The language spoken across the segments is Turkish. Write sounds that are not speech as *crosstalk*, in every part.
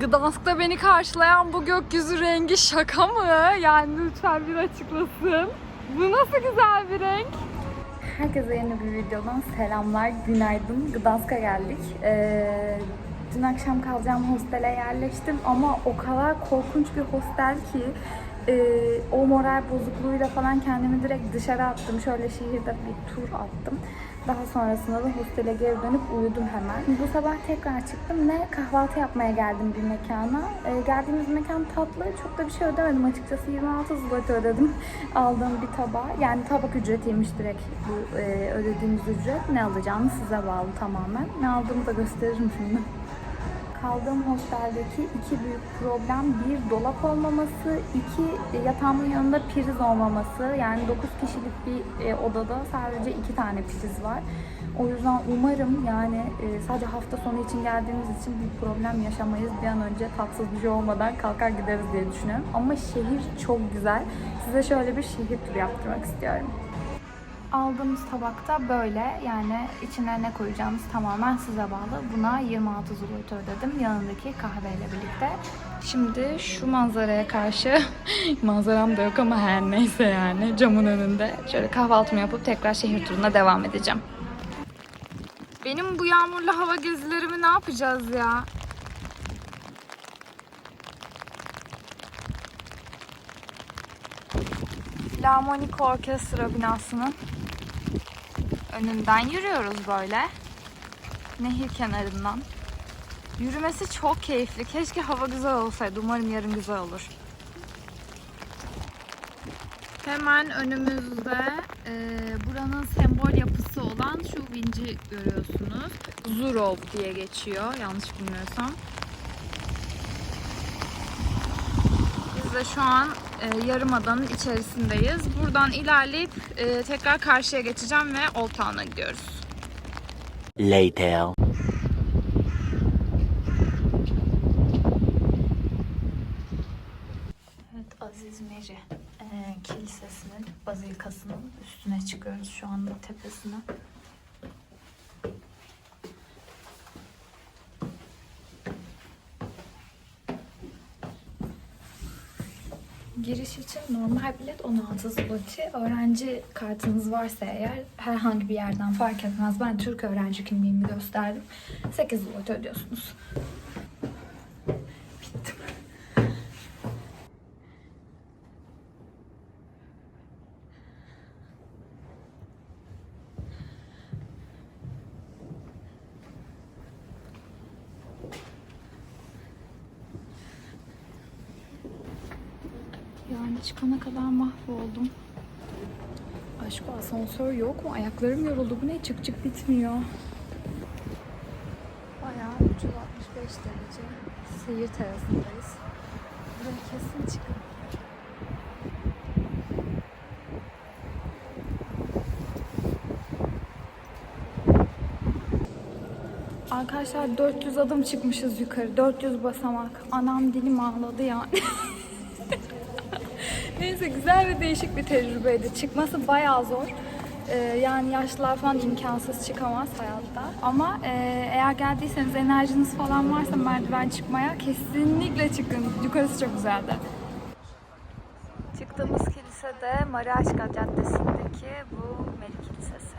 Gdansk'ta beni karşılayan bu gökyüzü rengi şaka mı? Yani lütfen bir açıklasın. Bu nasıl güzel bir renk? Herkese yeni bir videodan selamlar, günaydın. Gdansk'a geldik. Ee, dün akşam kalacağım hostele yerleştim ama o kadar korkunç bir hostel ki e, o moral bozukluğuyla falan kendimi direkt dışarı attım. Şöyle şehirde bir tur attım. Daha sonrasında da hostele geri dönüp uyudum hemen. Bu sabah tekrar çıktım ve kahvaltı yapmaya geldim bir mekana. Ee, geldiğimiz mekan tatlı. Çok da bir şey ödemedim açıkçası. 26 zloty ödedim *laughs* aldığım bir tabağa. Yani tabak ücretiymiş direkt bu e, ödediğimiz ücret. Ne alacağımız size bağlı tamamen. Ne aldığımı da gösteririm şimdi. Kaldığım hosteldeki iki büyük problem bir dolap olmaması, iki e, yatağımın yanında priz olmaması. Yani 9 kişilik bir e, odada sadece iki tane priz var. O yüzden umarım yani e, sadece hafta sonu için geldiğimiz için bir problem yaşamayız. Bir an önce tatsız bir şey olmadan kalkar gideriz diye düşünüyorum. Ama şehir çok güzel. Size şöyle bir şehir turu yaptırmak istiyorum. Aldığımız tabakta böyle yani içine ne koyacağımız tamamen size bağlı. Buna 26 zloty ödedim yanındaki kahveyle birlikte. Şimdi şu manzaraya karşı *laughs* manzaram da yok ama her neyse yani camın önünde şöyle kahvaltımı yapıp tekrar şehir turuna devam edeceğim. Benim bu yağmurlu hava gezilerimi ne yapacağız ya? Filarmonik Orkestra binasının önünden yürüyoruz böyle. Nehir kenarından. Yürümesi çok keyifli. Keşke hava güzel olsaydı. Umarım yarın güzel olur. Hemen önümüzde e, buranın sembol yapısı olan şu vinci görüyorsunuz. Zurov diye geçiyor yanlış bilmiyorsam. Biz de şu an e, yarımadanın içerisindeyiz. Buradan ilerleyip e, tekrar karşıya geçeceğim ve Old Town'a gidiyoruz. Later. Evet Aziz Meri e, Kilisesi'nin, bazilikasının üstüne çıkıyoruz şu anda tepesine. Giriş için normal bilet 16 zloty. Öğrenci kartınız varsa eğer herhangi bir yerden fark etmez. Ben Türk öğrenci kimliğimi gösterdim. 8 zloty ödüyorsunuz. Bittim. Yani çıkana kadar mahvoldum. Aşk asansör yok mu? Ayaklarım yoruldu. Bu ne çık çık bitmiyor. Bayağı 365 derece seyir terasındayız. Buraya kesin çıkın. Arkadaşlar 400 adım çıkmışız yukarı. 400 basamak. Anam dilim ağladı yani. *laughs* Neyse güzel ve değişik bir tecrübeydi. Çıkması bayağı zor. Ee, yani yaşlılar falan imkansız çıkamaz hayatta. Ama e, eğer geldiyseniz enerjiniz falan varsa merdiven çıkmaya kesinlikle çıkın. Yukarısı çok güzeldi. Çıktığımız kilise de Mariaçka Caddesi'ndeki bu Meri Kilisesi.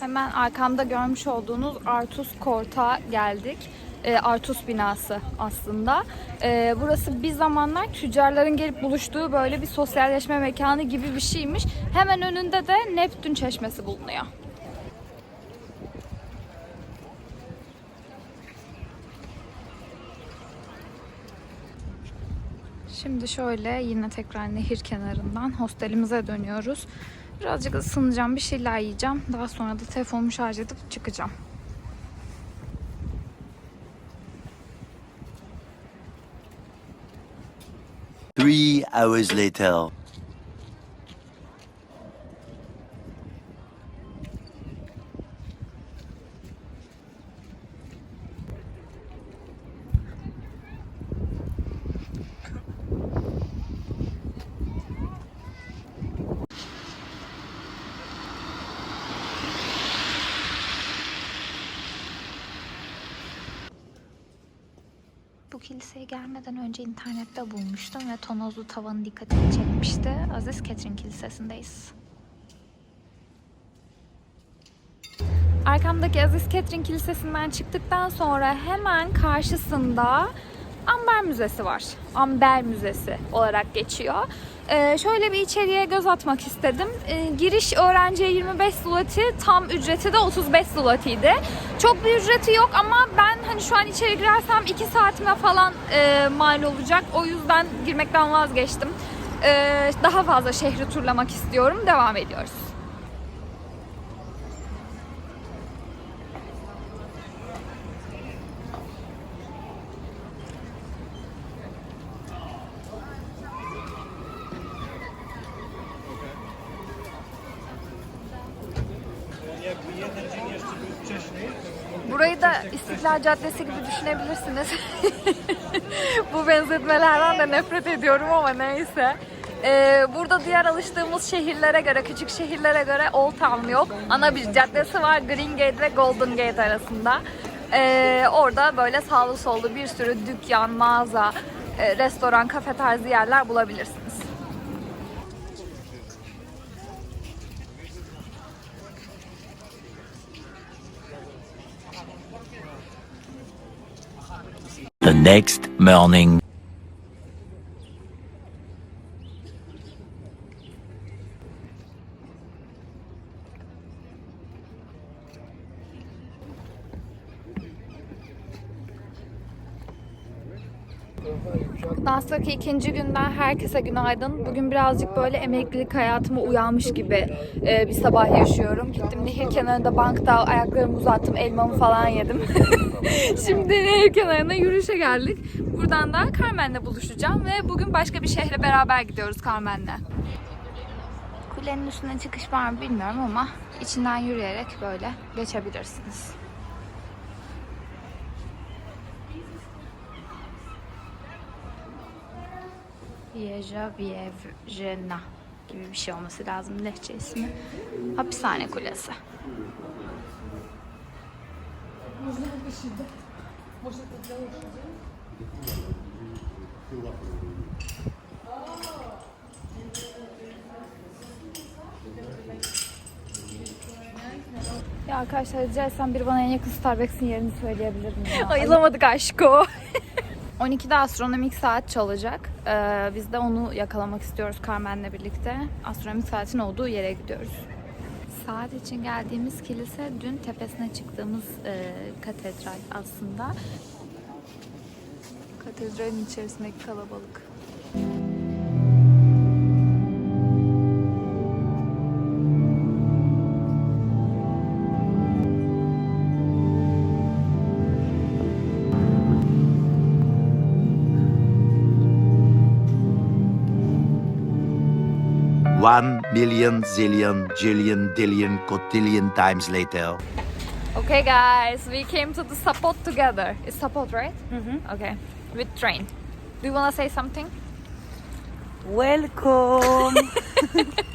Hemen arkamda görmüş olduğunuz Artus Kort'a geldik. E, Artus binası aslında. E, burası bir zamanlar tüccarların gelip buluştuğu böyle bir sosyalleşme mekanı gibi bir şeymiş. Hemen önünde de Neptün Çeşmesi bulunuyor. Şimdi şöyle yine tekrar nehir kenarından hostelimize dönüyoruz. Birazcık ısınacağım, bir şeyler yiyeceğim. Daha sonra da telefonumu şarj edip çıkacağım. Hours later. Kiliseye gelmeden önce internette bulmuştum ve tonozlu tavanı dikkatimi çekmişti. Aziz Catherine Kilisesi'ndeyiz. Arkamdaki Aziz Catherine Kilisesi'nden çıktıktan sonra hemen karşısında Amber Müzesi var. Amber Müzesi olarak geçiyor. Ee, şöyle bir içeriye göz atmak istedim. Ee, giriş öğrenciye 25 zloty, tam ücreti de 35 zloty'ydi. Çok bir ücreti yok ama ben hani şu an içeri girersem 2 saatime falan e, mal olacak. O yüzden girmekten vazgeçtim. Ee, daha fazla şehri turlamak istiyorum. Devam ediyoruz. Burayı da İstiklal Caddesi gibi düşünebilirsiniz. *laughs* Bu benzetmelerden de nefret ediyorum ama neyse. Ee, burada diğer alıştığımız şehirlere göre, küçük şehirlere göre Old Town yok. Ana bir caddesi var Green Gate ve Golden Gate arasında. Ee, orada böyle sağlı sollu bir sürü dükkan, mağaza, e, restoran, kafe tarzı yerler bulabilirsiniz. The next morning. Danstaki ikinci günden herkese günaydın. Bugün birazcık böyle emeklilik hayatıma uyanmış gibi e, bir sabah yaşıyorum. Gittim nehir kenarında bankta ayaklarımı uzattım, elmamı falan yedim. *laughs* Şimdi nehir kenarına yürüyüşe geldik. Buradan da Carmen'le buluşacağım ve bugün başka bir şehre beraber gidiyoruz Carmen'le. Kulenin üstüne çıkış var mı bilmiyorum ama içinden yürüyerek böyle geçebilirsiniz. Vieja Vievjena gibi bir şey olması lazım lehçe ismi. Hapishane Kulesi. Ya arkadaşlar rica etsem biri bana en yakın Starbucks'ın yerini söyleyebilir mi? ya? *laughs* Ayılamadık aşko. 12'de *laughs* astronomik saat çalacak. Ee, biz de onu yakalamak istiyoruz Carmen'le birlikte. Astronomik saatin olduğu yere gidiyoruz. Saat için geldiğimiz kilise dün tepesine çıktığımız e, katedral aslında. Katedralin içerisindeki kalabalık. One million zillion jillion dillion cotillion times later. Okay guys, we came to the Sapot together. It's Sapot, right? Mm-hmm. Okay. With train. Do you wanna say something? Welcome. *laughs*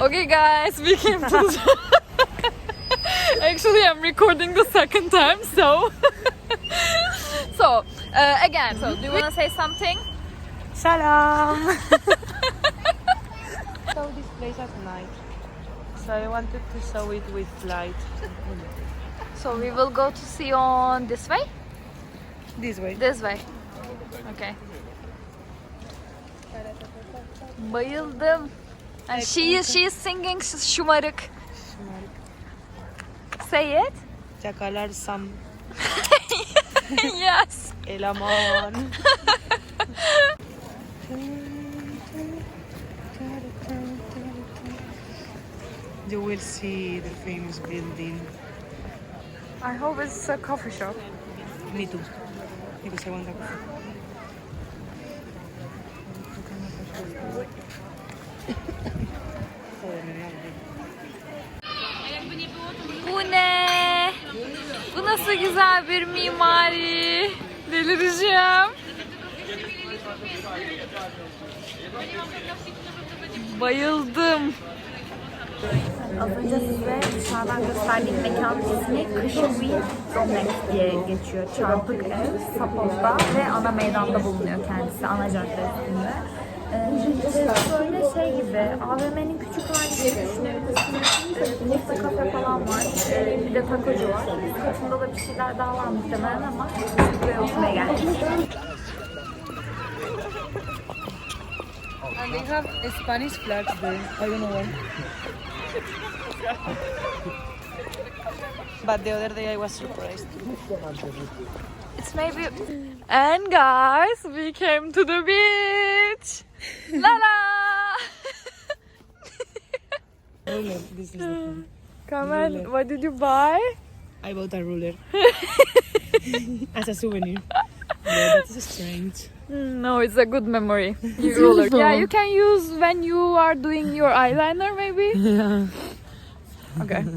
Okay, guys, we came to. The... *laughs* Actually, I'm recording the second time, so. *laughs* so uh, again, so do you wanna say something? Salam. Show this place at night. So I wanted to show it with light. *laughs* So we will go to Sion this way. This way. This way. Okay. Bayıldım. And she is she is singing şımarık. Say it. Yakalarsam *laughs* yes. eleman. *laughs* You will see the famous building. I hope it's a coffee shop. Me too. Because I want the coffee. Bu ne? Bu nasıl güzel bir mimari. Delireceğim. Bayıldım. Az önce size dışarıdan gösterdiğim mekanın ismi Kışıvi Domek diye geçiyor. Çarpık ev, Sapoz'da ve ana meydanda bulunuyor kendisi, ana cadde üstünde. Ee, böyle şey gibi, AVM'nin küçük hali gibi düşünebilirsiniz. Nokta kafe falan var, ee, bir de takocu var. Üst katında da bir şeyler daha var muhtemelen ama buraya oturmaya geldik. And they have Spanish flags there. I don't know why. *laughs* but the other day I was surprised. It's maybe. And guys, we came to the beach. La la. Ruler, this *laughs* is the thing. Come on, what did you buy? I bought a ruler *laughs* as a souvenir. Yeah, that's strange. Mm, no, it's a good memory. ruler. Yeah, you can use when you are doing your eyeliner, maybe. Yeah. Okay. *laughs*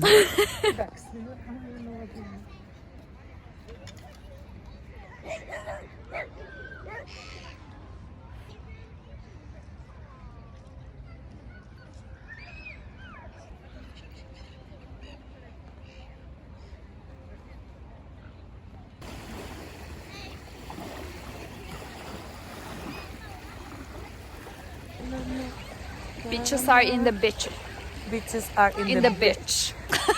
Beaches are in the beach. Beaches are in, In the beach. *laughs*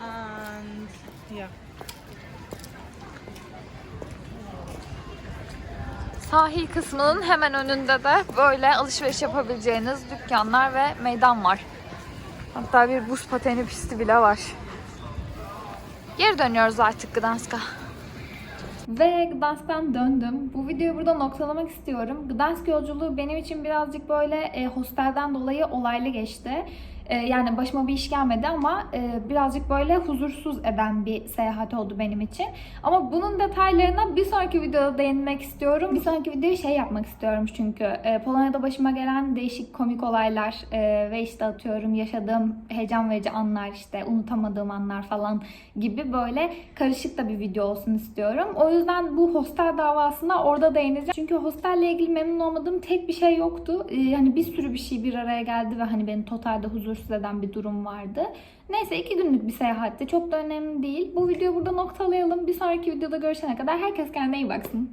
And yeah. Sahil kısmının hemen önünde de böyle alışveriş yapabileceğiniz dükkanlar ve meydan var. Hatta bir buz pateni pisti bile var. Geri dönüyoruz artık Gdansk'a. Ve Gdansk'tan döndüm. Bu videoyu burada noktalamak istiyorum. Gdansk yolculuğu benim için birazcık böyle e, hostelden dolayı olaylı geçti. E, yani başıma bir iş gelmedi ama e, birazcık böyle huzursuz eden bir seyahat oldu benim için. Ama bunun detaylarına bir sonraki videoda değinmek istiyorum. Bir sonraki videoyu şey yapmak istiyorum çünkü. E, Polonya'da başıma gelen değişik komik olaylar e, ve işte atıyorum yaşadığım heyecan verici anlar işte unutamadığım anlar falan gibi böyle karışık da bir video olsun istiyorum. O yüzden bu hostel davasına orada değineceğim. Çünkü hostelle ilgili memnun olmadığım tek bir şey yoktu. Ee, hani bir sürü bir şey bir araya geldi ve hani beni totalde huzursuz eden bir durum vardı. Neyse iki günlük bir seyahatti. Çok da önemli değil. Bu videoyu burada noktalayalım. Bir sonraki videoda görüşene kadar herkes kendine iyi baksın.